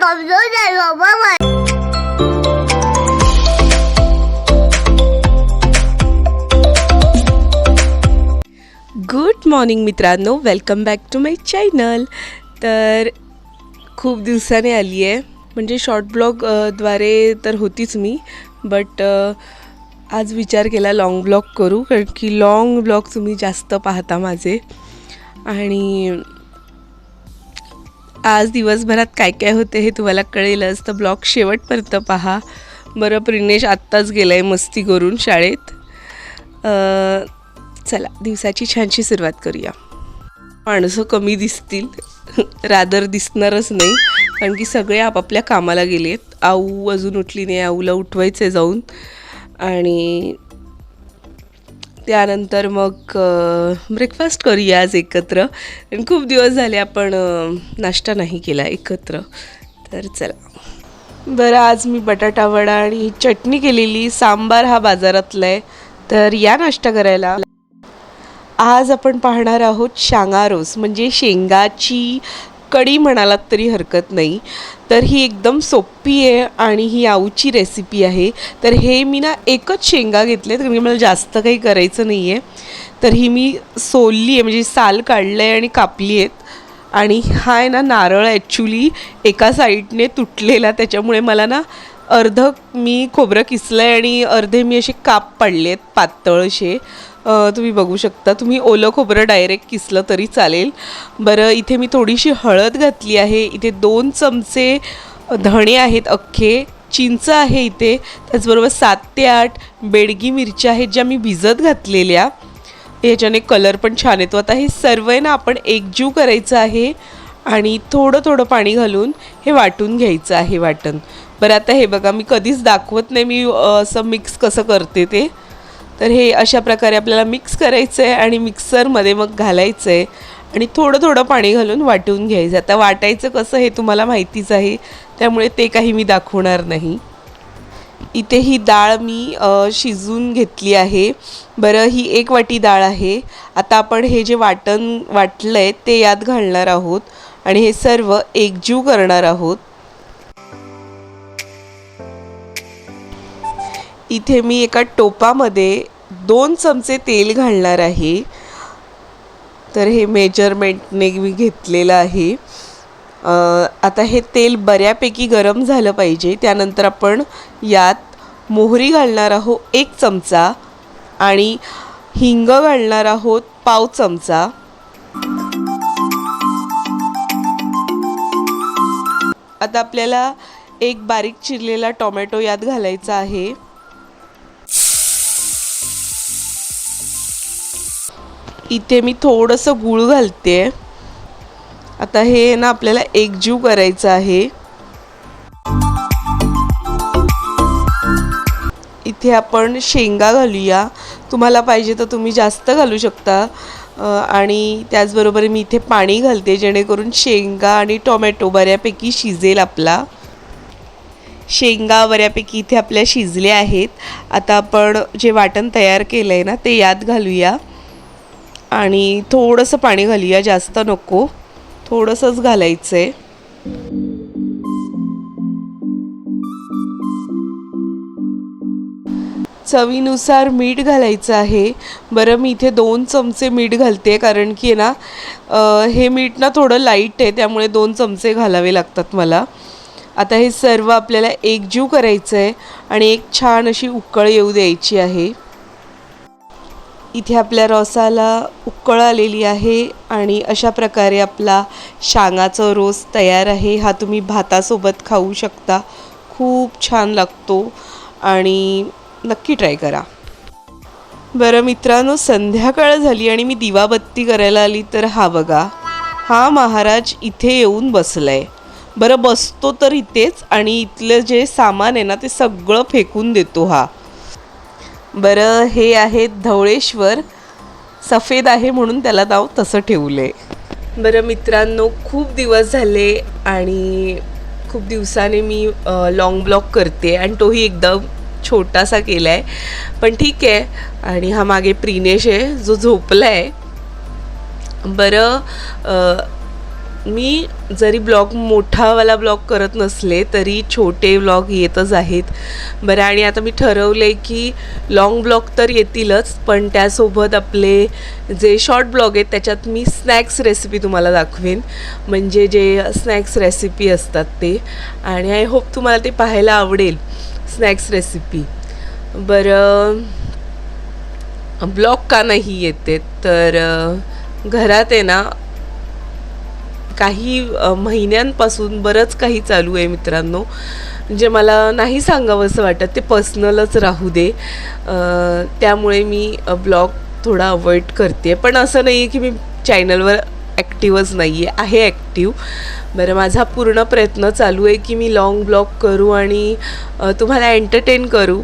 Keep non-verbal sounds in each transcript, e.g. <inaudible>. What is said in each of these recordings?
गमजो नाही बाबा good morning मित्रांनो. Welcome back to my channel तर खूप दिवसाने आली आहे. म्हणजे शॉर्ट ब्लॉगद्वारे तर होतीच मी. बट आज विचार केला लाँग ब्लॉग करू. कारण की लाँग ब्लॉग तुम्ही जास्त पाहता माझे. आणि आज दिवसभरात काय काय होते हे तुम्हाला कळेलच. तर ब्लॉग शेवटपर्यंत पहा. बरं प्रिनेश आत्ताच गेला आहे मस्ती करून शाळेत. चला दिवसाची छानशी सुरुवात करूया. माणसं कमी दिसतील. <laughs> रादर दिसणारच नाही. कारण की सगळे आपापल्या कामाला गेलेत. आऊ अजून उठली नाही आऊला उठवायचं आहे जाऊन. आणि त्यानंतर मग ब्रेकफास्ट करूया आज एकत्र. खूप दिवस झाले आपण नाश्ता नाही केला एकत्र. तर चला. बरं आज मी बटाटा वडा आणि चटणी केलेली. सांबार हा बाजारातला आहे. तर या नाश्ता करायला. आज आपण पाहणार आहोत शांगा रोस म्हणजे शेंगाची कढी म्हणालात तरी हरकत नाही. तर ही एकदम सोपी आहे आणि ही आऊची रेसिपी आहे. तर हे मी ना एकच शेंगा घेतले तर मी मला जास्त काही करायचं नाही आहे तर ही मी सोलली आहे म्हणजे साल काढलं आहे आणि कापली आहेत. आणि हा आहे ना नारळ ॲक्च्युली एका साईडने तुटलेला त्याच्यामुळे मला ना अर्ध मी खोबरं किसलं आहे आणि अर्धे मी असे काप पाडले आहेत पातळशे तुम्ही बघू शकता तुम्ही ओलं खोबरं डायरेक्ट किसलं तरी चालेल. बरं इथे मी थोडीशी हळद घातली आहे. इथे दोन चमचे धणे आहेत अख्खे. चिंच आहे इथे. त्याचबरोबर सात ते आठ बेडगी मिरच्या आहेत ज्या मी भिजत घातलेल्या. याच्याने कलर पण छान येतो. आता हे सर्व आहे ना आपण एकजीव करायचं आहे आणि थोडं थोडं पाणी घालून हे वाटून घ्यायचं आहे वाटण. बरं आता हे बघा मी कधीच दाखवत नाही मी असं मिक्स कसं करते ते. तर हे अशा प्रकारे आपल्याला मिक्स करायचं आहे आणि मिक्सरमध्ये मग घालायचं आहे आणि थोडं थोडं पाणी घालून वाटून घ्यायचं. आता वाटायचं कसं हे तुम्हाला माहितीच आहे. त्यामुळे ते काही मी दाखवणार नाही. इथे ही डाळ मी शिजून घेतली आहे. बरं ही एक वाटी डाळ आहे. आता आपण हे जे वाटण वाटलं आहे ते यात घालणार आहोत. आणि हे सर्व एकजीव करणार आहोत. इथे मी एका टोपामध्ये दोन चमचे तेल घालणार आहे. तर हे मेजरमेंटने मी घेतलेलं आहे. आता हे तेल बऱ्यापैकी गरम झालं पाहिजे. त्यानंतर आपण यात मोहरी घालणार आहोत एक चमचा आणि हिंग घालणार आहोत पाव चमचा. आता आपल्याला एक बारीक चिरलेला टोमॅटो यात घालायचा आहे. इथे मी थोडंसं गूळ घालते आता हे ना आपल्याला एकजीव करायचं आहे. इथे आपण शेंगा घालूया. तुम्हाला पाहिजे तर तुम्ही जास्त घालू शकता. आणि त्याचबरोबर मी इथे पाणी घालते जेणेकरून शेंगा आणि टोमॅटो बऱ्यापैकी शिजेल आपला. शेंगा बऱ्यापैकी इथे आपल्या शिजल्या आहेत. आता आपण जे वाटण तयार केलं आहे ना ते यात घालूया. आणि थोडंसं पाणी घालूया जास्त नको. थोडंसंच घालायचं आहे चवीनुसार मीठ घालायचं आहे. बरं मी इथे दोन चमचे मीठ घालते कारण की आहे ना हे मीठ ना थोडं लाइट आहे त्यामुळे दोन चमचे घालावे लागतात मला. आता हे सर्व आपल्याला एकजीव करायचं आहे आणि एक छान अशी उकळ येऊ द्यायची आहे. इथे आपल्या रसाला उकळ आलेली आहे आणि अशा प्रकारे आपला शांगाचा रोस तयार आहे. हा तुम्ही भातासोबत खाऊ शकता. खूप छान लागतो आणि नक्की ट्राय करा. बरं मित्रांनो संध्याकाळ झाली आणि मी दिवाबत्ती करायला आली तर हा बघा. हा महाराज इथे येऊन बसला आहे बरं बसतो तर इथेच आणि इथलं जे सामान आहे ना ते सगळं फेकून देतो हा. बरं हे आहे धवळेश्वर. सफेद आहे म्हणून त्याला नाव तसं ठेवले. बरं मित्रांनो खूप दिवस झाले आणि खूप दिवसाने मी लॉंग ब्लॉक करते आणि तोही एकदम छोटासा केला आहे पण ठीक आहे. आणि हा मागे प्रिनेश आहे जो झोपला आहे बरं मी जरी ब्लॉग मोठावाला ब्लॉग करत नसले तरी छोटे ब्लॉग येतच आहेत. बरं आणि आता मी ठरवलं आहे की लाँग ब्लॉग तर येतीलच पण त्यासोबत आपले जे शॉर्ट ब्लॉग आहेत त्याच्यात मी स्नॅक्स रेसिपी तुम्हाला दाखवेन. म्हणजे जे स्नॅक्स रेसिपी असतात ते. आणि आय होप तुम्हाला ते पाहायला आवडेल स्नॅक्स रेसिपी बरं ब्लॉग का नाही येते? तर घरात आहे ना काही महिन्यांपासून बरंच काही चालू आहे मित्रांनो. जे मला नाही सांगावंसं वाटत ते पर्सनलच राहू दे. त्यामुळे मी ब्लॉग थोडा अवॉइड करते. पण असं नाही आहे की मी चॅनलवर ॲक्टिव्हच नाही आहे आहे बरं माझा पूर्ण प्रयत्न चालू आहे की मी लाँग ब्लॉग करू आणि तुम्हाला एंटरटेन करू.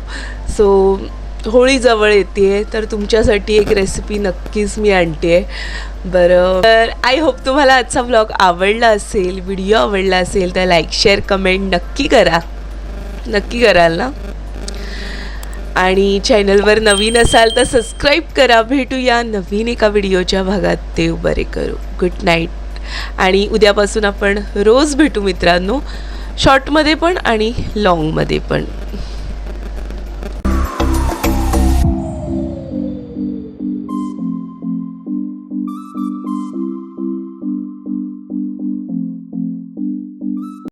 सो होळी जवळ येते तर तुमच्यासाठी एक रेसिपी नक्कीच मी आणते आहे. बरं तर आय होप तुम्हाला आजचा ब्लॉग आवडला असेल व्हिडिओ आवडला असेल तर लाईक शेअर कमेंट नक्की करा. नक्की कराल ना? आणि चॅनलवर नवीन असाल तर सबस्क्राईब करा. भेटूया नवीन एका व्हिडिओच्या भागात. देव बरे करू. गुड नाईट आणि उद्यापासून आपण रोज भेटू मित्रांनो. शॉर्टमध्ये पण आणि लाँगमध्ये पण.